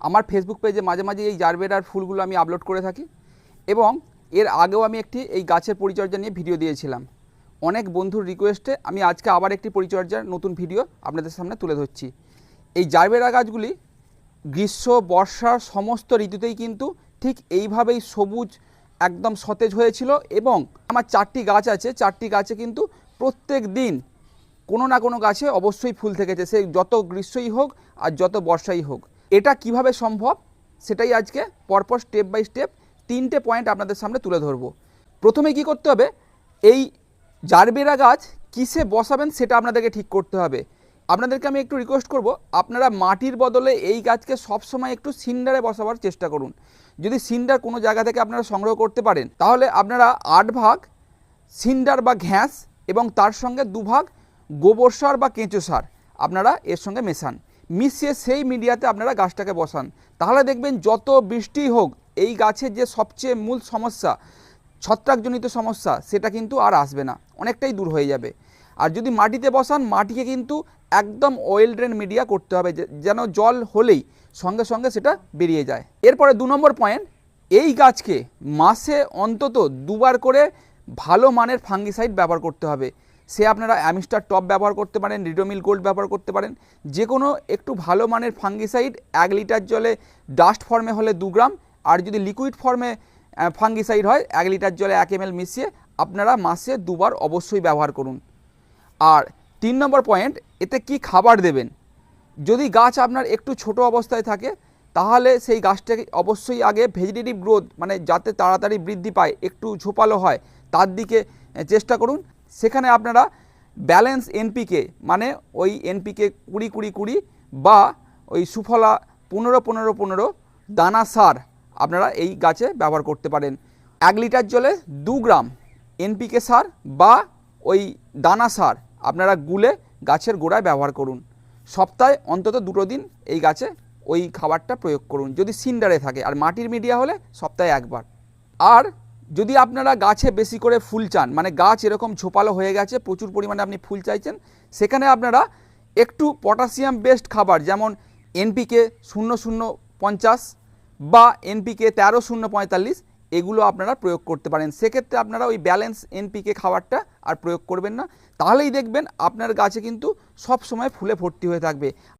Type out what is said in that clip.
আমার ফেসবুক পেজে মাঝে মাঝে এই জারবেরার ফুলগুলো আমি আপলোড করে থাকি এবং এর আগেও আমি একটি এই গাছের পরিচর্যা নিয়ে ভিডিও দিয়েছিলাম। অনেক বন্ধুর রিকোয়েস্টে আমি আজকে আবার একটি পরিচর্যার নতুন ভিডিও আপনাদের সামনে তুলে ধরছি। এই জারবেরা গাছগুলি গ্রীষ্ম বর্ষার সমস্ত ঋতুতেই কিন্তু ঠিক এইভাবেই সবুজ, একদম সতেজ হয়েছিল এবং আমার চারটি গাছ আছে, চারটি গাছে কিন্তু প্রত্যেক দিন কোনো না কোনো গাছে অবশ্যই ফুল থেকেছে। সে যত গ্রীষ্মই হোক আর যত বর্ষাই হোক। এটা কীভাবে সম্ভব? সেটাই আজকে পরপর স্টেপ বাই স্টেপ তিনটে পয়েন্ট আপনাদের সামনে তুলে ধরবো। প্রথমে কি করতে হবে? এই জারবেরা গাছ কিসে বসাবেন সেটা আপনাদেরকে ঠিক করতে হবে। আপনাদেরকে আমি একটু রিকোয়েস্ট করব, আপনারা মাটির বদলে এই গাছকে সবসময় একটু সিন্ডারে বসাবার চেষ্টা করুন। যদি সিন্ডার কোনো জায়গা থেকে আপনারা সংগ্রহ করতে পারেন, তাহলে আপনারা আট ভাগ সিন্ডার বা ঘ্যাস এবং তার সঙ্গে দুভাগ গোবর সার বা কেঁচো সার আপনারা এর সঙ্গে মেশান। মিশিয়ে সেই মিডিয়াতে আপনারা গাছটাকে বসান। তাহলে দেখবেন যত বৃষ্টি হোক, এই গাছের যে সবচেয়ে মূল সমস্যা, ছত্রাকজনিত সমস্যা, সেটা কিন্তু আর আসবে না। অনেকটাই দূর হয়ে যাবে। আর যদি মাটিতে বসান, মাটিকে কিন্তু একদম অয়েল ড্রেন মিডিয়া করতে হবে যেন জল হলেই সঙ্গে সঙ্গে সেটা বেরিয়ে যায়। এরপরে দু নম্বর পয়েন্ট এই গাছকে মাসে অন্তত দুবার করে ভালো মানের ফাঙ্গিসাইড ব্যবহার করতে হবে। সে আপনারা অ্যামিস্টার টপ ব্যবহার করতে পারেন, রিডোমিল গোল্ড ব্যবহার করতে পারেন। যে কোনো একটু ভালো মানের ফাঙ্গিসাইড, এক লিটার জলে ডাস্ট ফর্মে হলে দু গ্রাম, আর যদি লিকুইড ফর্মে ফাঙ্গিসাইড হয়, এক লিটার জলে এক এম মিশিয়ে আপনারা মাসে দুবার অবশ্যই ব্যবহার করুন। আর তিন নম্বর পয়েন্ট, এতে কি খাবার দেবেন? যদি গাছ আপনার একটু ছোট অবস্থায় থাকে, তাহলে সেই গাছটাকে অবশ্যই আগে ভেজিটেটিভ গ্রোথ মানে যাতে তাড়াতাড়ি বৃদ্ধি পায়, একটু ঝোপালো হয়, তার দিকে চেষ্টা করুন। সেখানে আপনারা ব্যালেন্স এনপিকে মানে ওই এনপিকে কুড়ি কুড়ি কুড়ি বা ওই সুফলা পনেরো পনেরো পনেরো দানা সার আপনারা এই গাছে ব্যবহার করতে পারেন। এক লিটার জলে দু গ্রাম এনপিকে সার বা ওই দানা সার আপনারা গুলে গাছের গোড়ায় ব্যবহার করুন। সপ্তাহে অন্তত দুটো দিন এই গাছে ওই খাবারটা প্রয়োগ করুন। যদি সিন্ডারে থাকে, আর মাটির মিডিয়া হলে সপ্তাহে একবার। আর যদি আপনারা গাছে বেশি করে ফুল চান মানে গাছ এরকম ঝোপালো হয়ে গেছে, প্রচুর পরিমাণে আপনি ফুল চাইছেন, সেখানে আপনারা একটু পটাশিয়াম বেসড খাবার, যেমন এনপিকে শূন্য শূন্য পঞ্চাশ বা এনপিকে তেরো শূন্য পঁয়তাল্লিশ, এগুলো আপনারা প্রয়োগ করতে পারেন। সেক্ষেত্রে আপনারা ওই ব্যালেন্স এনপিকে খাবারটা আর প্রয়োগ করবেন না। তাহলেই দেখবেন আপনার গাছে কিন্তু সব সময় ফুলে ভর্তি হয়ে থাকবে।